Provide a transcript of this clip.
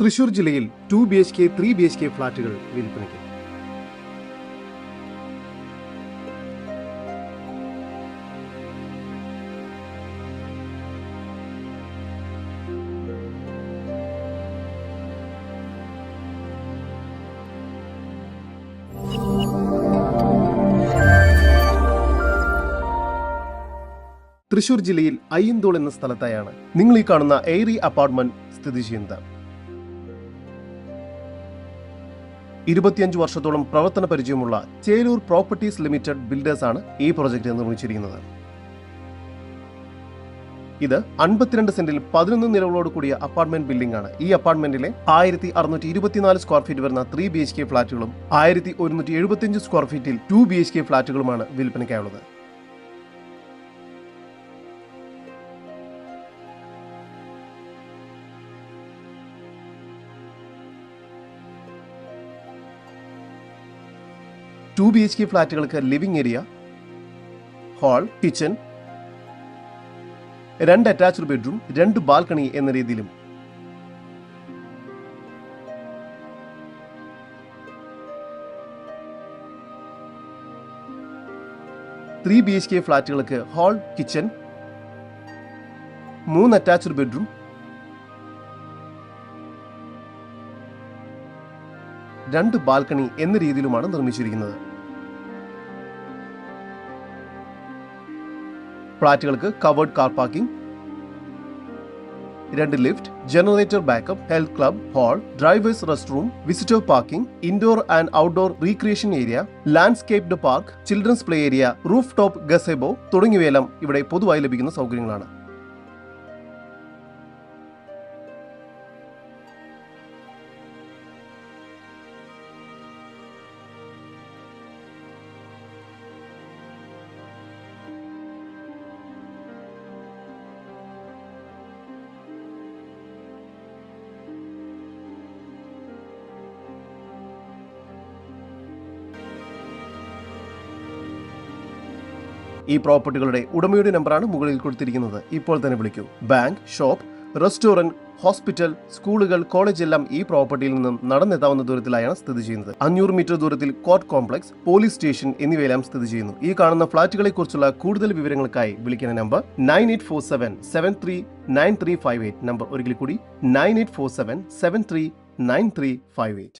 തൃശൂർ ജില്ലയിൽ two B H K three B H K ഫ്ളാറ്റുകൾ വിൽപ്പനയ്ക്ക്. തൃശൂർ ജില്ലയിൽ അയ്യന്തോൾ എന്ന സ്ഥലത്തായാണ് നിങ്ങൾ ഈ കാണുന്ന എയറി അപ്പാർട്ട്മെന്റ് സ്ഥിതി ചെയ്യുന്നത്. ഇരുപത്തിയഞ്ച് വർഷത്തോളം പ്രവർത്തന പരിചയമുള്ള ചേലൂർ പ്രോപ്പർട്ടീസ് ലിമിറ്റഡ് ബിൽഡേഴ്സാണ് ഈ പ്രോജക്റ്റ് നിർമ്മിച്ചിരിക്കുന്നത്. ഇത് അൻപത്തിരണ്ട് സെന്റിൽ പതിനൊന്ന് നിലകളോട് കൂടിയ അപ്പാർട്ട്മെന്റ് ബിൽഡിംഗ് ആണ്. ഈ അപ്പാർട്ട്മെന്റിലെ ആയിരത്തി അറുന്നൂറ്റി ഇരുപത്തിനാല് സ്ക്വയർ ഫീറ്റ് വരുന്ന ത്രീ ബി എച്ച് കെ ഫ്ളാറ്റുകളും ആയിരത്തി ഒരുന്നൂറ്റി എഴുപത്തിയഞ്ച് സ്ക്വയർ ഫീറ്റിൽ ടു ബി എച്ച് കെ ഫ്ളാറ്റുകളുമാണ് വിൽപ്പനയ്ക്കായുള്ളത്. ടു ബി എച്ച് കെ ഫ്ളാറ്റുകൾക്ക് ലിവിംഗ് ഏരിയ ഹാൾ കിച്ചൺ രണ്ട് അറ്റാച്ച്ഡ് ബെഡ്റൂം രണ്ട് ബാൽക്കണി എന്ന രീതിയിലും. ത്രീ ബി എച്ച് കെ ഫ്ളാറ്റുകൾക്ക് ഹാൾ കിച്ചൺ മൂന്ന് അറ്റാച്ച്ഡ് ബെഡ്റൂം രണ്ട് ബാൽക്കണി എന്ന രീതിയിലുമാണ് നിർമ്മിച്ചിരിക്കുന്നത്. ഫ്ളാറ്റുകൾക്ക് കവേർഡ് കാർ പാർക്കിംഗ് രണ്ട് lift generator backup health club hall drivers rest room visitor parking indoor and outdoor recreation area landscaped park children's play area roof top gazebo തുടങ്ങിയവയെല്ലാം ഇവിടെ പൊതുവായി ലഭിക്കുന്ന സൗകര്യങ്ങളാണ്. ഈ പ്രോപ്പർട്ടികളുടെ ഉടമയുടെ നമ്പറാണ് മുകളിൽ കൊടുത്തിരിക്കുന്നത്. ഇപ്പോൾ തന്നെ വിളിക്കൂ. ബാങ്ക് ഷോപ്പ് റെസ്റ്റോറന്റ് ഹോസ്പിറ്റൽ സ്കൂളുകൾ കോളേജ് എല്ലാം ഈ പ്രോപ്പർട്ടിയിൽ നിന്നും നടന്നെത്താവുന്ന ദൂരത്തിലായാണ് സ്ഥിതി ചെയ്യുന്നത്. അഞ്ഞൂറ് മീറ്റർ ദൂരത്തിൽ കോർട്ട് കോംപ്ലക്സ് പോലീസ് സ്റ്റേഷൻ എന്നിവയെല്ലാം സ്ഥിതി ചെയ്യുന്നു. ഈ കാണുന്ന ഫ്ളാറ്റുകളെ കുറിച്ചുള്ള കൂടുതൽ വിവരങ്ങൾക്കായി വിളിക്കുന്ന number nine eight four seven seven three nine three five eight. Number ഒരിക്കൽ കൂടി nine eight four seven seven three nine three five eight.